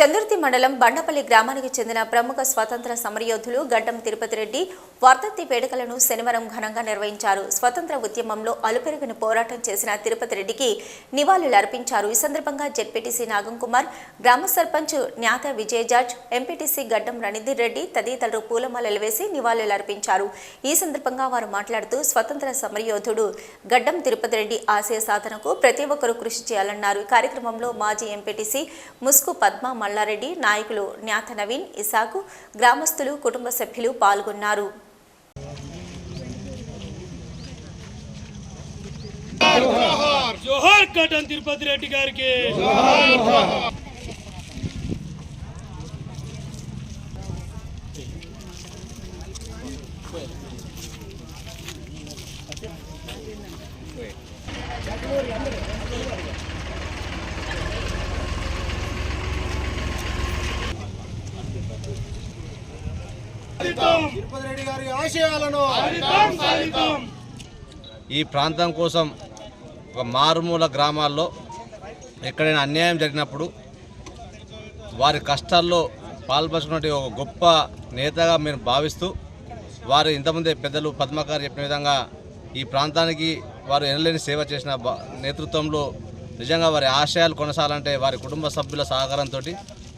చందుర్తి మండలం బండపల్లి గ్రామానికి చెందిన ప్రముఖ స్వతంత్ర సమరయోధులు గడ్డం తిరుపతి రెడ్డి వర్ధంతి వేడుకలను శనివారం ఘనంగా నిర్వహించారు. స్వతంత్ర ఉద్యమంలో అలుపెరుగని పోరాటం చేసిన తిరుపతి రెడ్డికి నివాళులు అర్పించారు. ఈ సందర్భంగా జెడ్పీటీసీ నాగంకుమార్ గ్రామ సర్పంచ్ న్యాత విజయ జార్జ్ ఎంపీటీసీ గడ్డం రణిధీర్ రెడ్డి తదితరులు పూలమాలలు వేసి నివాళులు అర్పించారు. ఈ సందర్భంగా వారు మాట్లాడుతూ స్వతంత్ర సమరయోధుడు గడ్డం తిరుపతి రెడ్డి ఆశయ సాధనకు ప్రతి ఒక్కరూ కృషి చేయాలన్నారు. ఈ కార్యక్రమంలో మాజీ ఎంపీటీసీ ముస్కు పద్మ మల్లారెడ్డి నాయకులు న్యాత నవీన్ ఇసాకు గ్రామస్తులు కుటుంబ సభ్యులు పాల్గొన్నారు. జోహార్! కటన్ తిరుపతి రెడ్డి గారికి! తిరుపతి రెడ్డి గారి ఆశయాలను సాధిద్దాం, సాధిద్దాం. ఈ ప్రాంతం కోసం ఒక మారుమూల గ్రామాల్లో ఎక్కడైనా అన్యాయం జరిగినప్పుడు వారి కష్టాల్లో పాల్పంచుకున్నటువంటి ఒక గొప్ప నేతగా మీరు భావిస్తూ వారు ఇంతమంది పెద్దలు పద్మకారు చెప్పిన విధంగా ఈ ప్రాంతానికి వారు ఎనలేని సేవ చేసిన నేతృత్వంలో నిజంగా వారి ఆశయాలు కొనసాగాలంటే వారి కుటుంబ సభ్యుల సహకారంతో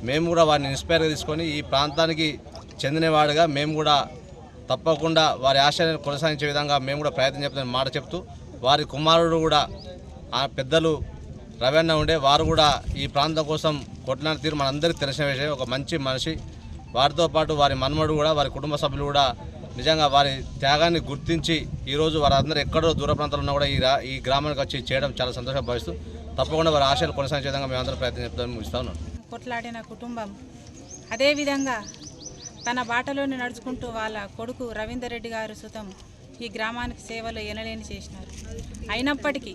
మేము కూడా వారిని ఇన్స్పైర్గా తీసుకొని ఈ ప్రాంతానికి చెందినవాడుగా మేము కూడా తప్పకుండా వారి ఆశయాన్ని కొనసాగించే విధంగా మేము కూడా ప్రయత్నం చెప్తున్న మాట చెప్తూ వారి కుమారుడు కూడా ఆ పెద్దలు రవణ ఉండే వారు కూడా ఈ ప్రాంతం కోసం కొట్లాడిన తీరు మనందరికీ తెలిసిన విషయం. ఒక మంచి మనిషి. వారితో పాటు వారి మన్మడు కూడా వారి కుటుంబ సభ్యులు కూడా నిజంగా వారి త్యాగాన్ని గుర్తించి ఈరోజు వారందరూ ఎక్కడో దూర ప్రాంతాల్లో ఉన్నా కూడా ఈ రా ఈ గ్రామానికి వచ్చి చేయడం చాలా సంతోషంగా భావిస్తూ తప్పకుండా వారి ఆశయాలు కొనసాగించే విధంగా మేమందరం ప్రయత్నం చెప్తామని ముగిస్తా ఉన్నాం. కొట్లాడిన కుటుంబం. అదేవిధంగా తన బాటలోనే నడుచుకుంటూ వాళ్ళ కొడుకు రవీందర్ రెడ్డి గారు సుతం ఈ గ్రామానికి సేవలు ఎనలేని చేసినారు. అయినప్పటికీ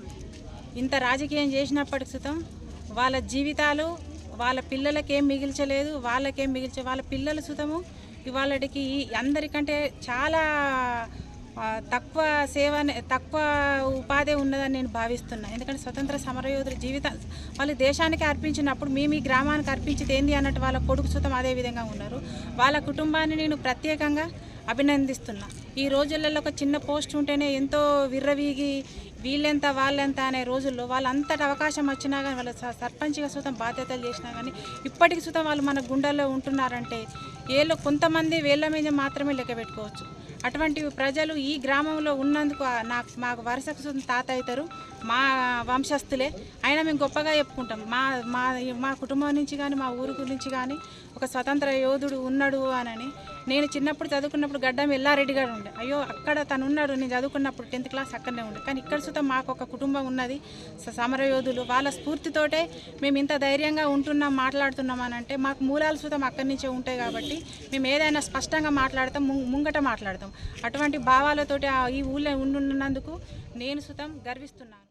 ఇంత రాజకీయం చేసినప్పటికి సుతం వాళ్ళ జీవితాలు వాళ్ళ పిల్లలకేం మిగిల్చలేదు వాళ్ళకేం మిగిల్చే వాళ్ళ పిల్లలు సుతము ఇవాళకి అందరికంటే చాలా తక్కువ సేవ తక్కువ ఉపాధి ఉన్నదని నేను భావిస్తున్నాను ఎందుకంటే స్వతంత్ర సమరయోధుల జీవితం వాళ్ళు దేశానికి అర్పించినప్పుడు మేము ఈ గ్రామానికి అర్పించేది ఏంది అన్నట్టు వాళ్ళ కొడుకు సుతం అదే విధంగా ఉన్నారు. వాళ్ళ కుటుంబాన్ని నేను ప్రత్యేకంగా అభినందిస్తున్నా. ఈ రోజులలో ఒక చిన్న పోస్ట్ ఉంటేనే ఎంతో విర్రవీగి వీళ్ళెంత వాళ్ళెంత అనే రోజుల్లో వాళ్ళంతటి అవకాశం వచ్చినా కానీ వాళ్ళ స- సర్పంచ్గా సుతం బాధ్యతలు చేసినా కానీ ఇప్పటికి సుతం వాళ్ళు మన గుండెల్లో ఉంటున్నారంటే ఏలో కొంతమంది వేళ్ళ మీద మాత్రమే లెక్క పెట్టుకోవచ్చు. అటువంటి ప్రజలు ఈ గ్రామంలో ఉన్నందుకు నాకు మాకు వరుసకు తాత అవుతారు. మా వంశస్థులే. అయినా మేము గొప్పగా చెప్పుకుంటాం. మా మా మా కుటుంబం నుంచి కానీ మా ఊరు గురించి కానీ ఒక స్వతంత్ర యోధుడు ఉన్నాడు అనని. నేను చిన్నప్పుడు చదువుకున్నప్పుడు గడ్డం ఎల్లారెడ్డి గారు ఉండే. అయ్యో అక్కడ తను ఉన్నాడు. నేను చదువుకున్నప్పుడు టెన్త్ క్లాస్ అక్కడనే ఉండే. కానీ ఇక్కడ సుతం మాకు ఒక కుటుంబం ఉన్నది. సమరయోధులు వాళ్ళ స్ఫూర్తితోటే మేము ఇంత ధైర్యంగా ఉంటున్నాం మాట్లాడుతున్నాం అని అంటే మాకు మూలాలు సుతం అక్కడి నుంచే ఉంటాయి కాబట్టి మేము ఏదైనా స్పష్టంగా మాట్లాడతాం ముంగట మాట్లాడతాం. అటువంటి భావాలతోటి ఆ ఈ ఊళ్ళో ఉండున్నందుకు నేను సుతం గర్విస్తున్నాను.